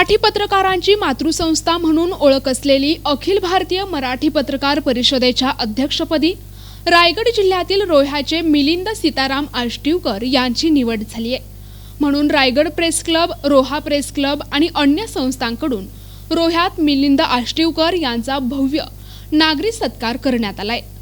मराठी पत्रकारांची मातृसंस्था म्हणून ओळख असलेली अखिल भारतीय मराठी पत्रकार परिषदेच्या अध्यक्षपदी रायगड जिल्ह्यातील रोह्याचे मिलिंद सीताराम आष्टीवकर यांची निवड झाली आहे. म्हणून Raigad press club Roha press club आणि अन्य संस्थांकडून रोह्यात मिलिंद आष्टीवकर यांचा भव्य नागरी सत्कार करण्यात आला आहे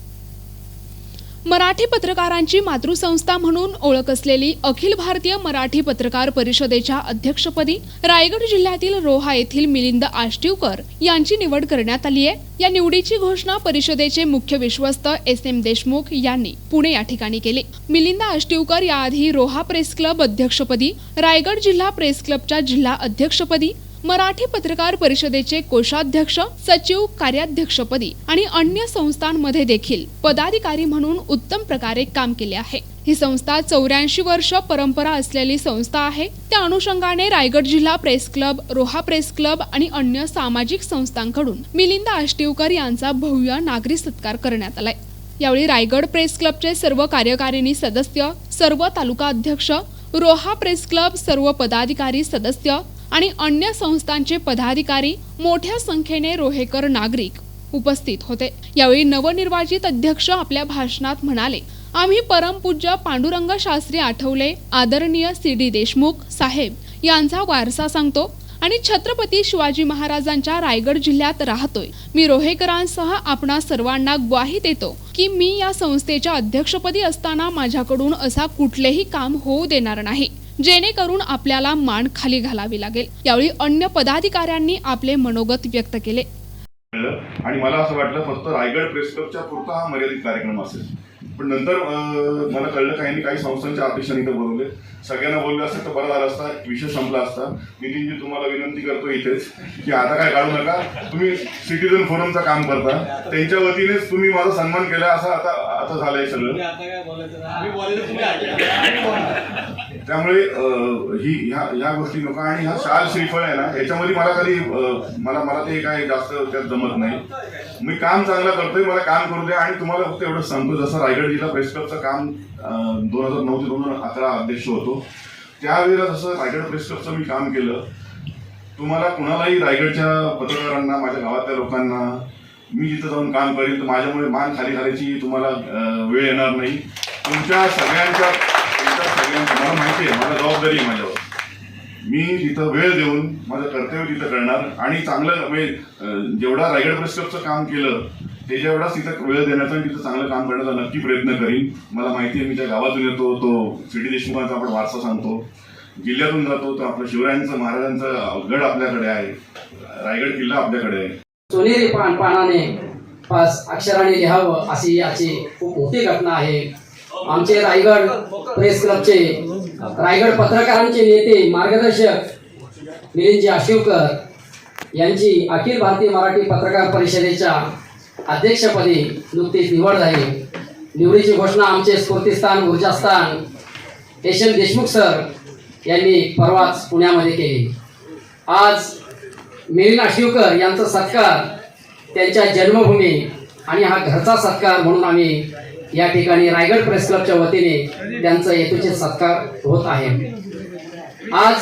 मराठी पत्रकारांची मातृसंस्था म्हणून ओळख असलेली अखिल भारतीय मराठी पत्रकार परिषदेच्या अध्यक्षपदी रायगड जिल्ह्यातील रोहा येथील मिलिंद आष्टीवकर यांची निवड करण्यात आली आहे. या निवडीची घोषणा परिषदेचे मुख्य विश्वस्त एस एम देशमुख यांनी पुणे या ठिकाणी केली. मिलिंद आष्टीवकर याआधी रोहा प्रेस क्लब अध्यक्षपदी रायगड जिल्हा प्रेस क्लबच्या जिल्हा अध्यक्षपदी मराठी पत्रकार परिषदेचे कोषाध्यक्ष सचिव कार्याध्यक्षपदी आणि अन्य संस्थांमध्ये देखील पदाधिकारी म्हणून उत्तम प्रकारे काम केले आहे. ही संस्था चौऱ्याऐंशी वर्ष परंपरा असलेली संस्था आहे. त्या अनुषंगाने रायगड जिल्हा press club Roha press club आणि अन्य सामाजिक संस्थांकडून मिलिंद आष्टीवकर यांचा भव्य नागरी सत्कार करण्यात आलाय. यावेळी रायगड प्रेस क्लबचे सर्व कार्यकारिणी सदस्य सर्व तालुका अध्यक्ष रोहा प्रेस क्लब सर्व पदाधिकारी सदस्य आणि अन्य संस्थांचे पदाधिकारी मोठ्या संख्येने रोहेकर नागरिक उपस्थित होते. यावेळी नवनिर्वाचित अध्यक्ष आपल्या भाषणात म्हणाले आम्ही परमपूज्य पांडुरंग शास्त्री आठवले आदरणीय सी डी देशमुख साहेब यांचा वारसा सांगतो आणि छत्रपती शिवाजी महाराजांच्या रायगड जिल्ह्यात राहतोय. मी रोहेकरांसह आपणा सर्वांना ग्वाही देतो की मी या संस्थेच्या अध्यक्षपदी असताना माझ्याकडून असा कुठलेही काम होऊ देणार नाही. जेणेकरून आपल्याला मान खाली घालावी लागेल. यावेळी अन्य पदाधिकाऱ्यांनी आपले मनोगत व्यक्त केले. कळलं आणि मला असं वाटलं फक्त रायगड प्रेस क्लबच्या पुरता हा मर्यादित कार्यक्रम असेल. पण नंतर मला कळलं काही काही संस्थांच्या अध्यक्षांनी इथं बोलवले. सगळ्यांना बोललं असतं तर बरं झालं असता विषय संपला असता. नितीनजी तुम्हाला विनंती करतो इथेच की आता काय काढू नका. तुम्ही सिटीजन फोरमचं काम करता. त्यांच्या वतीनेच तुम्ही माझा सन्मान केला असं आता आता झालंय सगळं. त्यामुळे ही ह्या ह्या गोष्टी नको. आणि हा शाल श्रीफळ आहे ना याच्यामध्ये मला कधी मला मला ते काय जास्त त्यात जमत नाही. मी काम चांगलं करतोय मला काम करू द्या. आणि तुम्हाला फक्त एवढं सांगतो जसं रायगड जिल्हा प्रेस क्लबचं काम दोन हजार नऊ ते दोन हजार अकरा अध्यक्ष होतो. त्यावेळेला जसं रायगड प्रेस क्लबचं मी काम केलं तुम्हाला कुणालाही रायगडच्या पत्रकारांना माझ्या गावातल्या लोकांना मी जिथं जाऊन काम करेन तर माझ्यामुळे मान खाली करायची तुम्हाला वेळ येणार नाही. तुमच्या सगळ्यांच्या तुमच्या सगळ्यांच्या मला माहिती आहे मला जबाबदारी आहे माझ्यावर. मी तिथं वेळ देऊन माझं कर्तव्य तिथं करणार आणि चांगलं म्हणजे जेवढा रायगड प्रेस क्लबचं काम केलं त्याच्या तिथं वेळ देण्याचा आणि तिथं चांगलं काम करण्याचा नक्की प्रयत्न करीन. मला माहिती आहे मी त्या गावातून येतो तो सी डी देशमुखांचा आपण वारसा सांगतो. जिल्ह्यातून जातो तर आपलं शिवरायांचं महाराजांचं गड आपल्याकडे आहे. रायगड किल्ला आपल्याकडे आहे. सोनेरी पान पानाने पाच अक्षराने लिहावं अशी याची खूप मोठी घटना आहे. आमचे रायगड प्रेस क्लबचे रायगड पत्रकारांचे नेते मार्गदर्शक मिलिंदजी आशिवकर यांची अखिल भारतीय मराठी पत्रकार परिषदेच्या अध्यक्षपदी नुकतीच निवड झाली. निवडीची घोषणा आमचे स्फूर्तीस्थान ऊर्जास्थान एशन देशमुख सर यांनी परवाच पुण्यामध्ये केली. आज मेरीना शिवकर यांचा सत्कार त्यांच्या जन्मभूमी आणि हा घरचा सत्कार म्हणून आम्ही या ठिकाणी रायगड प्रेस क्लबच्या वतीने त्यांचा येतूचे सत्कार होत आहे. आज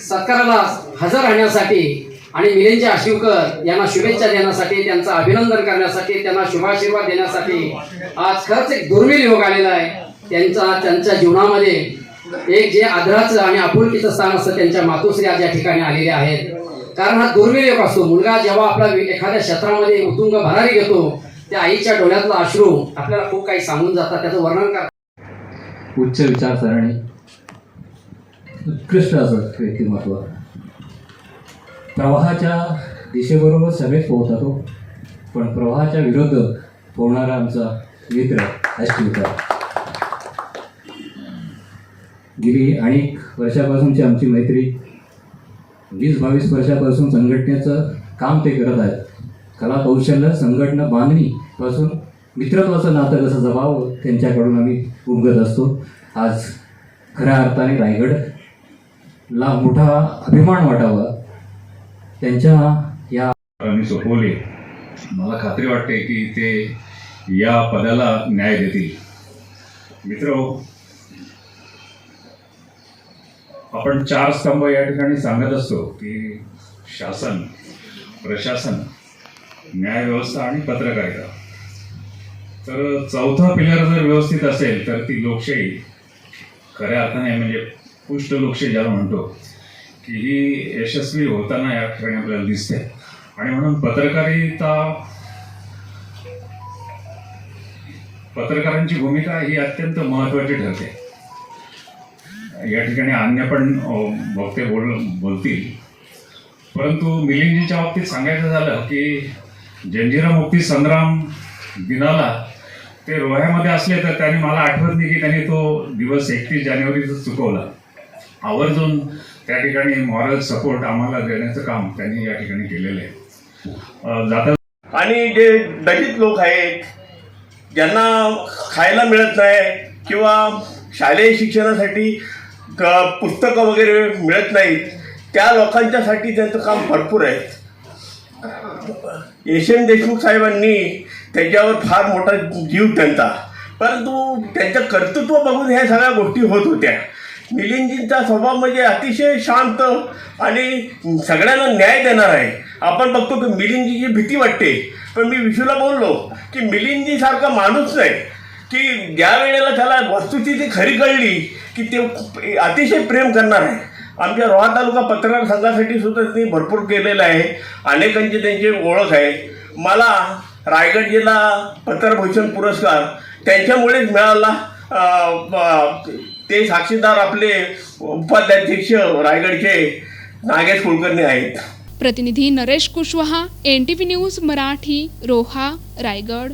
सत्काराला हजर राहण्यासाठी आणि मिलिंदजी आशिवकर यांना शुभेच्छा देण्यासाठी त्यांचं अभिनंदन करण्यासाठी त्यांना शुभाशीर्वाद देण्यासाठी आज खरंच एक दुर्मिळ योग आलेला आहे. त्यांचा त्यांच्या जीवनामध्ये एक जे आदराचं आणि आपुलकीचं स्थान असतं त्यांच्या मातोश्री आज या ठिकाणी आलेले आहेत. कारण हा दुर्मिळ योग असतो. मुलगा जेव्हा आपला एखाद्या क्षेत्रामध्ये उतुंग भरारी घेतो त्या आईच्या डोळ्यातला अश्रू आपल्याला खूप काही सांगून जातात त्याचं वर्णन करा उच्च विचारसरणी. उत्कृष्ट असं व्यक्तिमत्व. प्रवाहाच्या दिशेबरोबर सगळेच पोहतातो पण प्रवाहाच्या विरुद्ध पोहणारा आमचा मित्र अष्टीवकर गेली अनेक वर्षापासूनची आमची मैत्री वीस बावीस वर्षापासून संघटनेचं काम ते करत आहेत. कला कौशल्य संघटना बांधणी पासून मित्रत्वाचं नातं कसं जबावं त्यांच्याकडून आम्ही उमगत असतो. आज खऱ्या अर्थाने रायगडला मोठा अभिमान वाटावा. त्यांच्या या मी सोपवले. मला खात्री वाटते की ते या पदाला न्याय देतील. मित्र हो, आपण चार स्तंभ या ठिकाणी सांगत असतो की शासन प्रशासन न्यायव्यवस्था आणि पत्रकारिता. तर चौथा पिलर जर व्यवस्थित असेल तर ती लोकशाही. खऱ्या अर्थाने म्हणजे पुष्ट लोकशाही ज्याला म्हणतो की ही यशस्वी होताना या ठिकाणी आपल्याला दिसते. आणि म्हणून पत्रकारिता पत्रकारांची भूमिका ही अत्यंत महत्त्वाची ठरते. या ठिकाणी अन्य पण भक्ते बोल बोलतील. परंतु मिलिंदजीच्या बाबतीत सांगायचं झालं की जंजिरा मुक्ती संग्राम दिनाला ते रोह्यामध्ये असले तर त्यांनी मला आठवत नाही की त्यांनी तो दिवस एकतीस जानेवारीचा चुकवला. आवर्जून त्या ठिकाणी मॉरल सपोर्ट आम्हाला देण्याचं काम त्यांनी या ठिकाणी केलेलं आहे. जाता आणि जे दलित लोक आहेत ज्यांना खायला मिळत नाही किंवा शालेय शिक्षणासाठी का पुस्तकं वगैरे मिळत नाहीत त्या लोकांच्यासाठी त्यांचं काम भरपूर आहे. एशियन देशमुख साहेबांनी त्याच्यावर फार मोठा जीव त्यांचा. परंतु त्यांचं कर्तृत्व बघून ह्या सगळ्या गोष्टी होत होत्या. मिलिंदजींचा स्वभाव म्हणजे अतिशय शांत आणि सगळ्यांना न्याय देणार आहे. आपण बघतो की मिलिंदजीची भीती वाटते. पण मी विशूला बोललो की मिलिंदजीसारखा माणूस नाही. की ज्या वेळेला त्याला वस्तूची ती खरी कळली की ते अतिशय प्रेम करणार आहे. आमच्या रोहा तालुका पत्रकार संघासाठी सुद्धा त्यांनी भरपूर केलेलं आहे. अनेकांची त्यांची ओळख आहे. मला रायगड जिल्हा पत्रभूषण पुरस्कार त्यांच्यामुळेच मिळाला. ते साक्षीदार आपले उपाध्याध्यक्ष रायगडचे नागेश कुलकर्णी आहेत. प्रतिनिधी Naresh Kushwaha N T V news Marathi Roha Raigad.